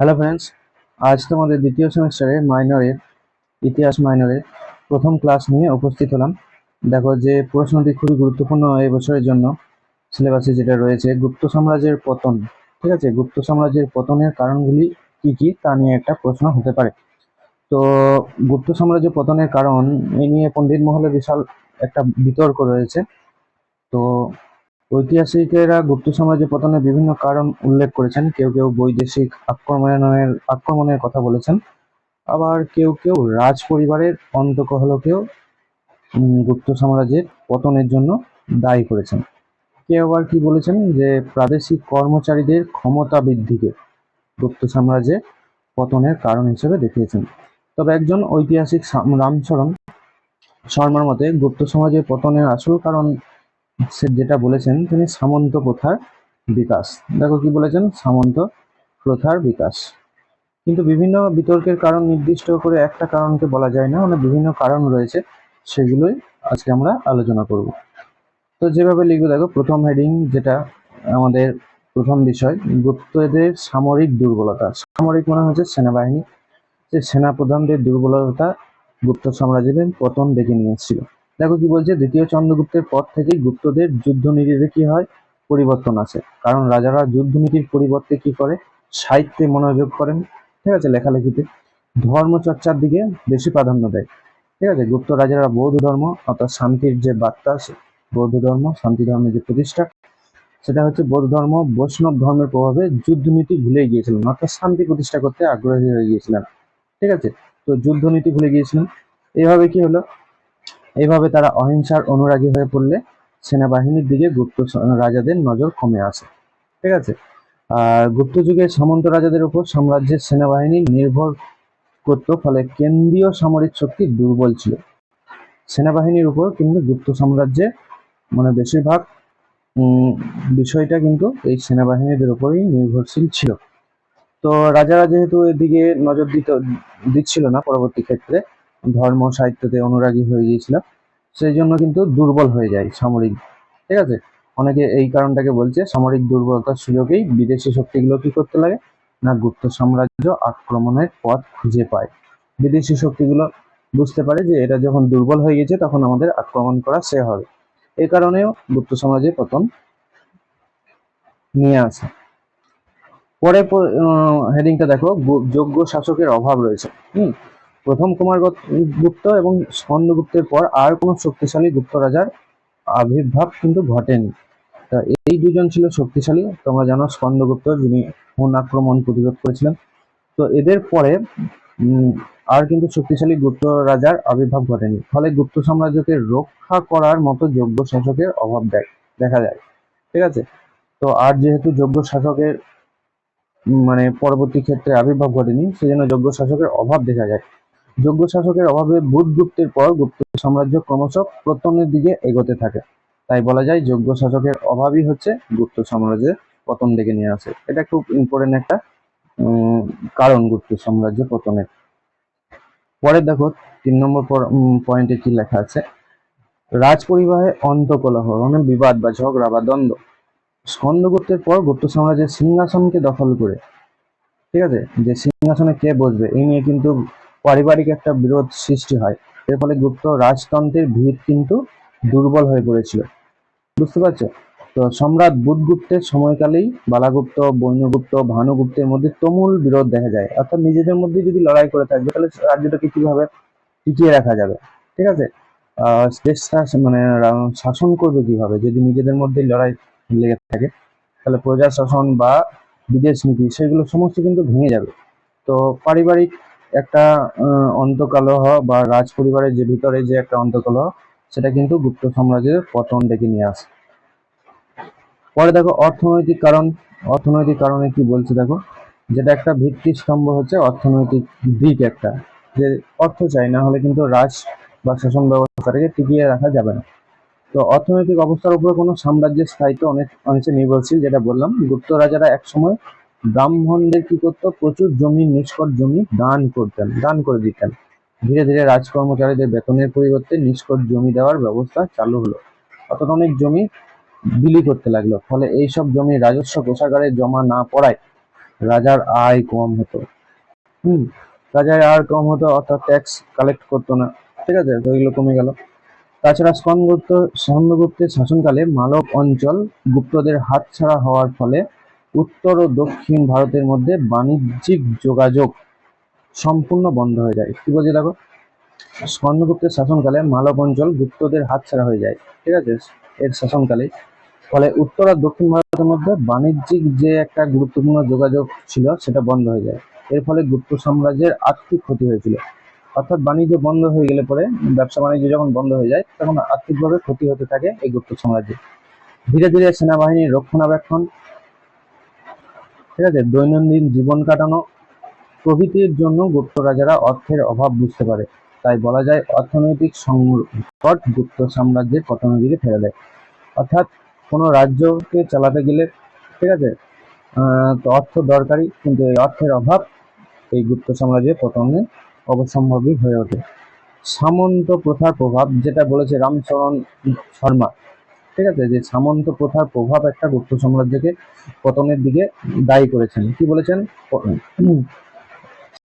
Hello friends আজ তোমাদের দ্বিতীয় সেমিস্টারে মাইনরের ইতিহাস মাইনরের প্রথম ক্লাস নিয়ে উপস্থিত হলাম। দেখো যে প্রশ্নটি খুবই গুরুত্বপূর্ণ এই বছরের জন্য। সিলেবাসে যেটা রয়েছে, গুপ্ত সাম্রাজ্যের পতন। ঠিক আছে? গুপ্ত সাম্রাজ্যের পতনের কারণগুলি কি কি তা নিয়ে একটা প্রশ্ন হতে পারে। তো গুপ্ত সাম্রাজ্য পতনের কারণ এই নিয়ে পণ্ডিত মহলে বিশাল একটা বিতর্ক রয়েছে। তো ঐতিহাসিকেরা গুপ্ত সাম্রাজ্য পতনের বিভিন্ন কারণ উল্লেখ করেছেন। কেউ কেউ বৈদেশিক আক্রমণের আক্রমণের কথা বলেছেন। আবার কেউ কেউ রাজ পরিবারের অন্তকহলকেও গুপ্ত সাম্রাজ্যের পতনের জন্য দায়ী করেছেন। কেউ আবার কি বলেছেন যে প্রাদেশিক কর্মচারীদের ক্ষমতা বৃদ্ধিকে গুপ্ত সাম্রাজ্যের পতনের কারণ হিসেবে দেখিয়েছেন। তবে একজন ঐতিহাসিক রামচরণ শর্মার মতে গুপ্ত সমাজের পতনের আসল কারণ সে যেটা বলেছেন, তিনি সামন্ত প্রথার বিকাশ। দেখো কি বলেছেন? সামন্ত প্রথার বিকাশ। কিন্তু বিভিন্ন বিতর্কের কারণ নির্দিষ্ট করে একটা কারণকে বলা যায় না মানে বিভিন্ন কারণ রয়েছে, সেগুলোই আজকে আমরা আলোচনা করব। তো যেভাবে লিখবে, দেখো, প্রথম হেডিং যেটা আমাদের প্রথম বিষয়, গুপ্তদের সামরিক দুর্বলতা। সামরিক মানে হচ্ছে সেনাবাহিনী। যে সেনাপ্রধানদের দুর্বলতা গুপ্ত সাম্রাজ্যের পতন ডেকে নিয়ে এসেছিল দেখো কি বলছে, দ্বিতীয় চন্দ্রগুপ্তের পর থেকেই গুপ্তদের যুদ্ধনীতিতে কি হয়? পরিবর্তন আসে। কারণ রাজারা যুদ্ধনীতির পরিবর্তে কি করে? সাহিত্যে মনোযোগ করেন। ঠিক আছে, লেখালেখিতে। ধর্মচর্চার দিকে বেশি প্রাধান্য দেয়। ঠিক আছে, গুপ্ত রাজারা বৌদ্ধ ধর্ম, অর্থাৎ শান্তির যে বার্তা আছে বৌদ্ধ ধর্ম, শান্তি ধর্মের যে প্রতিষ্ঠা, সেটা হচ্ছে বৌদ্ধ ধর্ম, বৈষ্ণব ধর্মের প্রভাবে যুদ্ধনীতি ভুলে গিয়েছিলেন, অর্থাৎ শান্তি প্রতিষ্ঠা করতে আগ্রহী হয়ে গিয়েছিলেন। ঠিক আছে, তো যুদ্ধনীতি ভুলে গিয়েছিলেন। এইভাবে কি হলো? এইভাবে তারা অহিংসার অনুরাগী হয়ে পড়লে সেনাবাহিনীর দিকে গুপ্ত রাজাদের নজর কমে আসে। ঠিক আছে? আর গুপ্ত যুগে সামন্ত রাজাদের উপর সাম্রাজ্যের সেনাবাহিনী নির্ভর করত, ফলে কেন্দ্রীয় সামরিক শক্তি দুর্বল ছিল। সেনাবাহিনীর উপর কিন্তু গুপ্ত সাম্রাজ্যের মানে বেশিরভাগ বিষয়টা কিন্তু এই সেনাবাহিনীদের উপরেই নির্ভরশীল ছিল। তো রাজারা যেহেতু এদিকে নজর দিত দিচ্ছিল না পরবর্তী ক্ষেত্রে ধর্ম সাহিত্যতে অনুরাগী হয়ে গিয়েছিল সেই জন্য কিন্তু দুর্বল হয়ে যায় সামরিক। ঠিক আছে? অনেকে এই কারণটাকে বলছে সামরিক দুর্বলতার সুযোগেই বিদেশি শক্তিগুলো কি করতে লাগে? না গুপ্ত সাম্রাজ্য আক্রমণের পথ খুঁজে পায়। বিদেশি শক্তিগুলো বুঝতে পারে যে এটা যখন দুর্বল হয়ে গেছে তখন আমাদের আক্রমণ করা সে হবে। এই কারণেও গুপ্ত সাম্রাজ্যের পতন নিয়ে আসে। পরে হেডিংটা দেখো যোগ্য শাসকের অভাব রয়েছে। হুম? প্রথম কুমার গুপ্ত এবং স্কন্দগুপ্তের পর আর কোনো শক্তিশালী গুপ্ত রাজার আবির্ভাব কিন্তু ঘটেনি। তা এই দুজন ছিল শক্তিশালী, তোমরা জানো স্কন্দগুপ্ত যিনি হুন আক্রমণ প্রতিরোধ করেছিলেন। তো এদের পরে আর কিন্তু শক্তিশালী গুপ্ত রাজার আবির্ভাব ঘটেনি। ফলে গুপ্ত সাম্রাজ্যকে রক্ষা করার মতো যোগ্য শাসকের অভাব দেখা যায়। ঠিক আছে? তো আর যেহেতু যোগ্য শাসকের মানে পরবর্তী ক্ষেত্রে আবির্ভাব ঘটেনি, সেজন্য যোগ্য শাসকের অভাব দেখা যায়। যোগ্য শাসকের অভাবে বুধ গুপ্তের পর গুপ্ত সাম্রাজ্য ক্রমশ পতনের দিকে এগোতে থাকে। তাই বলা যায় যোগ্য শাসকের অভাবই হচ্ছে গুপ্ত সাম্রাজ্যের পতন ডেকে নিয়ে আসে। এটা খুব ইম্পর্টেন্ট একটা কারণ গুপ্ত সাম্রাজ্য পতনের। পরে দেখো, তিন নম্বর পয়েন্টে কি লেখা আছে? রাজ পরিবাহে অন্তকলহ মানে বিবাদ বা ঝগড়া বা দ্বন্দ্ব। স্কন্দগুপ্তের পর গুপ্ত সাম্রাজ্যের সিংহাসনকে দখল করে। ঠিক আছে? যে সিংহাসনে কে বসবে, এই নিয়ে কিন্তু পারিবারিক একটা বিরোধ সৃষ্টি হয়। এর ফলে গুপ্ত রাজতন্ত্রের ভিত কিন্তু দুর্বল হয়ে পড়েছিল। বুঝতে পারছ? তো সম্রাট বুধগুপ্তের সময়কালেই বালাগুপ্ত বৈনগুপ্ত ভানুগুপ্তের মধ্যে তুমুল বিরোধ দেখা যায়। অর্থাৎ নিজেদের মধ্যে যদি লড়াই করে থাকবে, তাহলে রাজ্যটাকে কীভাবে টিকিয়ে রাখা যাবে? ঠিক আছে? মানে শাসন করবে কীভাবে? যদি নিজেদের মধ্যে লড়াই লেগে থাকে, তাহলে প্রজা শাসন বা বিদেশ নীতি, সেগুলো সমস্ত কিন্তু ভেঙে যাবে। তো পারিবারিক একটা অন্তকলহ বা রাজ পরিবারের যে ভিতরে যে একটা অন্তকলহ সেটা কিন্তু গুপ্ত সাম্রাজ্যের পতন ডেকে নিয়ে আসে। পরে দেখো, অর্থনৈতিক কারণ, অর্থনৈতিক কারণে কি বলছে দেখো? যেটা একটা ভিত্তি স্তম্ভ হচ্ছে অর্থনৈতিক দিক একটা, যে অর্থ চাই, না হলে কিন্তু রাজ বা শাসন ব্যবস্থাটাকে টিকিয়ে রাখা যাবে না। তো অর্থনৈতিক অবস্থার উপরে কোনো সাম্রাজ্যের স্থায়িত্ব অনেক অনেকটা নির্ভরশীল, যেটা বললাম, গুপ্ত রাজারা একসময় ব্রাহ্মণদের কি করতো? প্রচুর জমি নিষ্কট জমি দান করতেন, দান করে দিতেন। ধীরে ধীরে রাজকর্মচারীদের বেতনের পরিবর্তে নিষ্কট জমি দেওয়ার ব্যবস্থা চালু হলো। অর্থাৎ অনেক জমি বিলি করতে লাগল। ফলে এইসব জমি রাজস্ব কোষাগারে জমা না পড়ায় রাজার আয় কম হতো। হুম, রাজার আয় কম হতো, অর্থাৎ ট্যাক্স কালেক্ট করতো না। ঠিক আছে তো কমে গেল। তাছাড়া স্কন্দগুপ্ত, স্কন্দগুপ্তের শাসনকালে মালব অঞ্চল গুপ্তদের হাতছাড়া হওয়ার ফলে উত্তর ও দক্ষিণ ভারতের মধ্যে বাণিজ্যিক যোগাযোগ সম্পূর্ণ বন্ধ হয়ে যায়। কি বলছে দেখো? স্কন্দগুপ্তের শাসনকালে মালব অঞ্চল গুপ্তদের হাতছাড়া হয়ে যায়। ঠিক আছে? এর শাসনকালে। ফলে উত্তর আর দক্ষিণ ভারতের মধ্যে বাণিজ্যিক যে একটা গুরুত্বপূর্ণ যোগাযোগ ছিল, সেটা বন্ধ হয়ে যায়। এর ফলে গুপ্ত সাম্রাজ্যের আর্থিক ক্ষতি হয়েছিল। অর্থাৎ বাণিজ্য বন্ধ হয়ে গেলে পরে ব্যবসা বাণিজ্য যখন বন্ধ হয়ে যায়, তখন আর্থিকভাবে ক্ষতি হতে থাকে এই গুপ্ত সাম্রাজ্যে। ধীরে ধীরে সেনাবাহিনীর রক্ষণাবেক্ষণ ঠিক আছে? দৈনন্দিন জীবন কাটানো প্রভৃতির জন্য গুপ্ত রাজারা অর্থের অভাব বুঝতে পারে, তাই বলা যায় অর্থনৈতিক সংকট গুপ্ত সাম্রাজ্যের পতনের দিকে ফেলে দেয়। অর্থাৎ কোনো রাজ্যকে চালাতে গেলে, ঠিক আছে? তো অর্থ দরকারি কিন্তু এই অর্থের অভাব এই গুপ্ত সাম্রাজ্যের পতনে অবসম্ভাবী হয়ে ওঠে। সামন্ত প্রথার প্রভাব, যেটা বলেছে রামচরণ শর্মা ঠিক আছে? যে সামন্ত প্রথার প্রভাব একটা গুপ্ত সাম্রাজ্যকে পতনের দিকে দায়ী করেছেন। কি বলেছেন?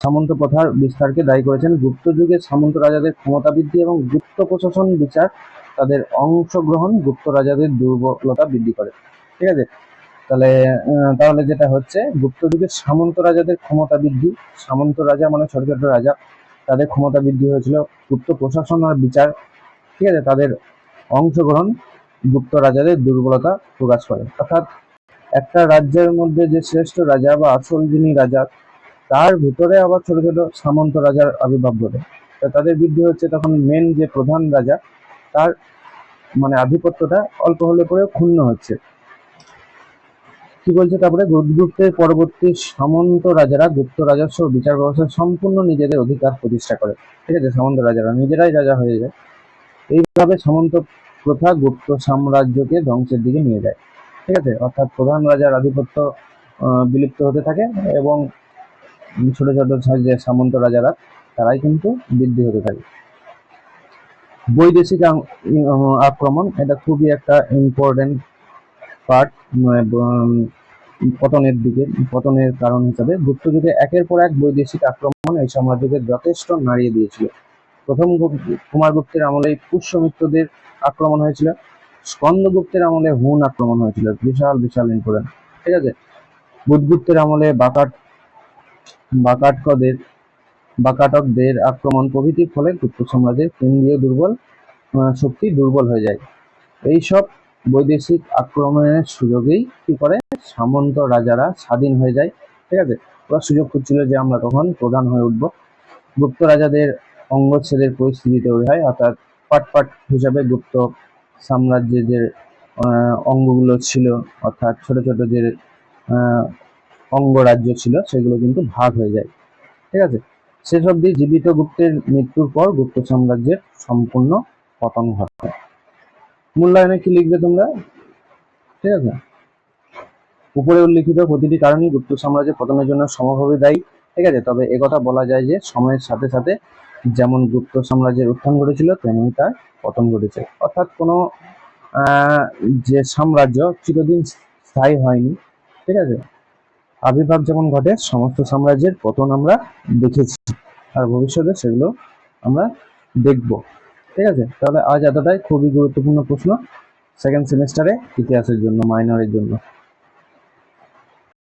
সামন্ত প্রথার বিস্তারকে দায়ী করেছেন। গুপ্ত যুগে সামন্ত রাজাদের ক্ষমতা বৃদ্ধি এবং গুপ্ত প্রশাসন বিচার তাদের অংশগ্রহণ গুপ্ত রাজাদের দুর্বলতা বৃদ্ধি করে। ঠিক আছে? তাহলে তাহলে যেটা হচ্ছে, গুপ্ত যুগে সামন্ত রাজাদের ক্ষমতা বৃদ্ধি, সামন্ত রাজা মানে ছোট ছোট রাজা, তাদের ক্ষমতা বৃদ্ধি হয়েছিল। গুপ্ত প্রশাসন আর বিচার, ঠিক আছে? তাদের অংশগ্রহণ গুপ্ত রাজাদের দুর্বলতা প্রকাশ করে অর্থাৎ একটা রাজ্যের মধ্যে যে শ্রেষ্ঠ রাজা বা আসল যিনি রাজা, তার ভিতরে আবার ছোট ছোট সামন্ত রাজার আবির্ভাব ঘটে। তাদের বৃদ্ধি হচ্ছে তখন মেন যে প্রধান রাজা, তার মানে আধিপত্যটা অল্প হলে পরে ক্ষুণ্ণ হচ্ছে। কি বলছে তারপরে? গুপ্তের পরবর্তী সামন্ত রাজারা গুপ্ত রাজস্ব বিচার ব্যবস্থা সম্পূর্ণ নিজেদের অধিকার প্রতিষ্ঠা করে। ঠিক আছে? সামন্ত রাজারা নিজেরাই রাজা হয়ে যায়। এইভাবে সামন্ত প্রথা গুপ্ত সাম্রাজ্যকে ধ্বংসের দিকে নিয়ে যায়। ঠিক আছে? অর্থাৎ প্রধান রাজার আধিপত্য বিলুপ্ত হতে থাকে এবং ছোট ছোট যে সামন্ত রাজারা তারাই কিন্তু বৃদ্ধি হতে থাকে। বৈদেশিক আক্রমণ, এটা খুবই একটা ইম্পর্টেন্ট পার্ট পতনের দিকে, পতনের কারণ হিসাবে। গুপ্ত যুগে একের পর এক বৈদেশিক আক্রমণ এই সাম্রাজ্যকে যথেষ্ট নাড়িয়ে দিয়েছিল। প্রথম গুপ- কুমারগুপ্তের আমলে পুষ্যমিত্রদের আক্রমণ হয়েছিল। স্কন্দগুপ্তের আমলে হুন আক্রমণ হয়েছিল। বিশাল বিশাল ইম্পর্টেন্ট। ঠিক আছে? বুধগুপ্তের আমলে বাকাট, বাকাটকদের বাকাটকদের আক্রমণ প্রভৃতির ফলে গুপ্ত সাম্রাজ্যের কেন্দ্রীয় দুর্বল শক্তি দুর্বল হয়ে যায়। এইসব বৈদেশিক আক্রমণের সুযোগেই কি করে? সামন্ত রাজারা স্বাধীন হয়ে যায়। ঠিক আছে? ওরা সুযোগ খুঁজছিল যে আমরা তখন প্রধান হয়ে উঠবো। গুপ্ত রাজাদের অঙ্গচ্ছেদের পরিস্থিতি তৈরি হয়, অর্থাৎ পাট পাট হিসাবে গুপ্ত সাম্রাজ্যের যে অঙ্গগুলো ছিল, অর্থাৎ ছোট ছোট যে অঙ্গরাজ্য ছিল, সেগুলো কিন্তু ভাগ হয়ে যায়। ঠিক আছে? শেষ অবধি জীবিত গুপ্তের মৃত্যুর পর গুপ্ত সাম্রাজ্যের সম্পূর্ণ পতন ঘটে। মূল্যায়নে কি লিখবে তোমরা? ঠিক আছে? উপরে উল্লিখিত প্রতিটি কারণই গুপ্ত সাম্রাজ্যের পতনের জন্য সমভাবে দায়ী। ঠিক আছে? তবে একথা বলা যায় যে, সময়ের সাথে সাথে যেমন গুপ্ত সাম্রাজ্যের উত্থান ঘটেছিল, তেমনি তার পতন ঘটেছে। অর্থাৎ কোনো যে সাম্রাজ্য চিরদিন স্থায়ী হয়নি, ঠিক আছে? আবির্ভাব যেমন ঘটে, সমস্ত সাম্রাজ্যের পতন আমরা দেখেছি। আর ভবিষ্যতে সেগুলো আমরা দেখব, ঠিক আছে? তাহলে আজ এতটাই। খুবই গুরুত্বপূর্ণ প্রশ্ন। সেকেন্ড সেমিস্টারে ইতিহাসের জন্য মাইনরের জন্য।